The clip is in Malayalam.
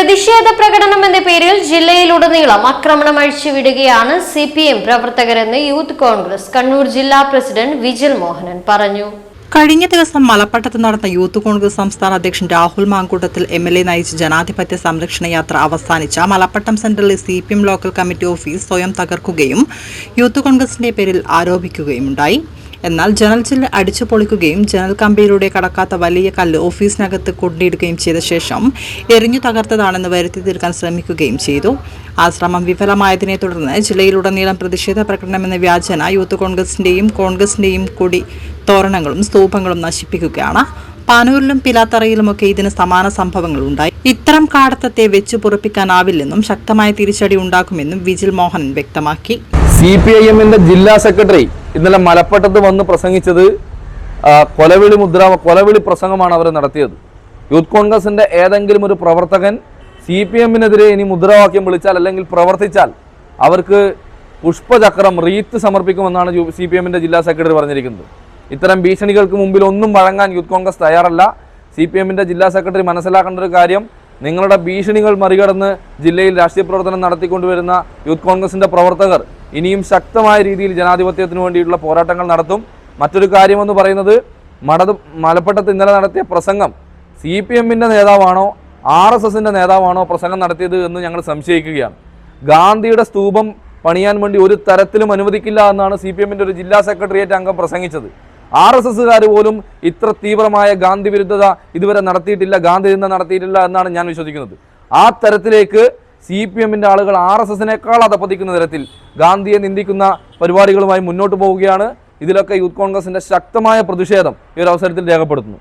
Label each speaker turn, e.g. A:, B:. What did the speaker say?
A: പ്രതിഷേധ പ്രകടനം എന്ന പേരിൽ ജില്ലയിലുടനീളം ആക്രമണം അഴിച്ചുവിടുകയാണ് സി പി എം പ്രവർത്തകരെന്ന് യൂത്ത് കോൺഗ്രസ് കണ്ണൂർ ജില്ലാ പ്രസിഡന്റ് വിജിൽ മോഹനൻ പറഞ്ഞു.
B: കഴിഞ്ഞ ദിവസം മലപ്പട്ടത്ത് നടന്ന യൂത്ത് കോൺഗ്രസ് സംസ്ഥാന അധ്യക്ഷൻ Rahul Mankoottathil M L A നയിച്ച ജനാധിപത്യ സംരക്ഷണ യാത്ര അവസാനിച്ച മലപ്പട്ടം സെന്ററിലെ C P M local committee office സ്വയം തകർക്കുകയും യൂത്ത് കോൺഗ്രസിന്റെ പേരിൽ ആരോപിക്കുകയുമുണ്ടായി. എന്നാൽ ജനൽ ചില്ല് അടിച്ചു പൊളിക്കുകയും ജനൽ കമ്പിയിലൂടെ കടക്കാത്ത വലിയ കല്ല് ഓഫീസിനകത്ത് കൊണ്ടിടുകയും ചെയ്ത ശേഷം എറിഞ്ഞു തകർത്തതാണെന്ന് വരുത്തി തീർക്കാൻ ശ്രമിക്കുകയും ചെയ്തു. ആ ശ്രമം വിഫലമായതിനെ തുടർന്ന് ജില്ലയിലുടനീളം പ്രതിഷേധ പ്രകടനമെന്ന വ്യാജന യൂത്ത് കോൺഗ്രസിന്റെയും കോൺഗ്രസിന്റെയും കൊടി തോരണങ്ങളും സ്തൂപങ്ങളും നശിപ്പിക്കുകയാണ്. പാനൂരിലും പിലാത്തറയിലുമൊക്കെ ഇതിന് സമാന സംഭവങ്ങൾ ഉണ്ടായി. ഇത്തരം കാടത്തത്തെ വെച്ചു പൊറപ്പിക്കാനാവില്ലെന്നും ശക്തമായ തിരിച്ചടി ഉണ്ടാക്കുമെന്നും വിജിൽ മോഹൻ വ്യക്തമാക്കി.
C: സി പി ഐ എമ്മിന്റെ ജില്ലാ സെക്രട്ടറി ഇന്നലെ മലപ്പട്ടത്ത് വന്ന് പ്രസംഗിച്ചത് കൊലവിളി മുദ്ര കൊലവിളി പ്രസംഗമാണ് അവർ നടത്തിയത്. യൂത്ത് കോൺഗ്രസിന്റെ ഏതെങ്കിലും ഒരു പ്രവർത്തകൻ സി പി എമ്മിനെതിരെ ഇനി മുദ്രാവാക്യം വിളിച്ചാൽ അല്ലെങ്കിൽ പ്രവർത്തിച്ചാൽ അവർക്ക് പുഷ്പചക്രം റീത്ത് സമർപ്പിക്കുമെന്നാണ് സി പി എമ്മിന്റെ ജില്ലാ സെക്രട്ടറി പറഞ്ഞിരിക്കുന്നത്. ഇത്തരം ഭീഷണികൾക്ക് മുമ്പിൽ ഒന്നും വഴങ്ങാൻ യൂത്ത് കോൺഗ്രസ് തയ്യാറല്ല. സി പി എമ്മിന്റെ ജില്ലാ സെക്രട്ടറി മനസ്സിലാക്കേണ്ട ഒരു കാര്യം നിങ്ങളുടെ ഭീഷണികൾ മറികടന്ന് ജില്ലയിൽ രാഷ്ട്രീയ പ്രവർത്തനം നടത്തിക്കൊണ്ടുവരുന്ന യൂത്ത് കോൺഗ്രസിന്റെ പ്രവർത്തകർ ഇനിയും ശക്തമായ രീതിയിൽ ജനാധിപത്യത്തിന് വേണ്ടിയിട്ടുള്ള പോരാട്ടങ്ങൾ നടത്തും. മറ്റൊരു കാര്യമെന്ന് പറയുന്നത് മടത് മലപ്പട്ടത്ത് ഇന്നലെ നടത്തിയ പ്രസംഗം സി പി എമ്മിന്റെ നേതാവാണോ ആർ എസ് എസിന്റെ നേതാവാണോ പ്രസംഗം നടത്തിയത് എന്ന് ഞങ്ങൾ സംശയിക്കുകയാണ്. ഗാന്ധിയുടെ സ്തൂപം പണിയാൻ വേണ്ടി ഒരു തരത്തിലും അനുവദിക്കില്ല എന്നാണ് സി പി എമ്മിന്റെ ഒരു ജില്ലാ സെക്രട്ടേറിയറ്റ് അംഗം പ്രസംഗിച്ചത്. ആർ എസ് എസ്സുകാർ പോലും ഇത്ര തീവ്രമായ ഗാന്ധി വിരുദ്ധത ഇതുവരെ നടത്തിയിട്ടില്ല ഗാന്ധി നിന്ന നടത്തിയിട്ടില്ല എന്നാണ് ഞാൻ വിശ്വസിക്കുന്നത്. ആ തരത്തിലേക്ക് സി പി എമ്മിന്റെ ആളുകൾ ആർ എസ് എസിനേക്കാൾ അതപ്പതിക്കുന്ന തരത്തിൽ ഗാന്ധിയെ നിന്ദിക്കുന്ന പരിപാടികളുമായി മുന്നോട്ട് പോവുകയാണ്. ഇതിലൊക്കെ യൂത്ത് കോൺഗ്രസിന്റെ ശക്തമായ പ്രതിഷേധം ഈ ഒരു അവസരത്തിൽ രേഖപ്പെടുത്തുന്നു.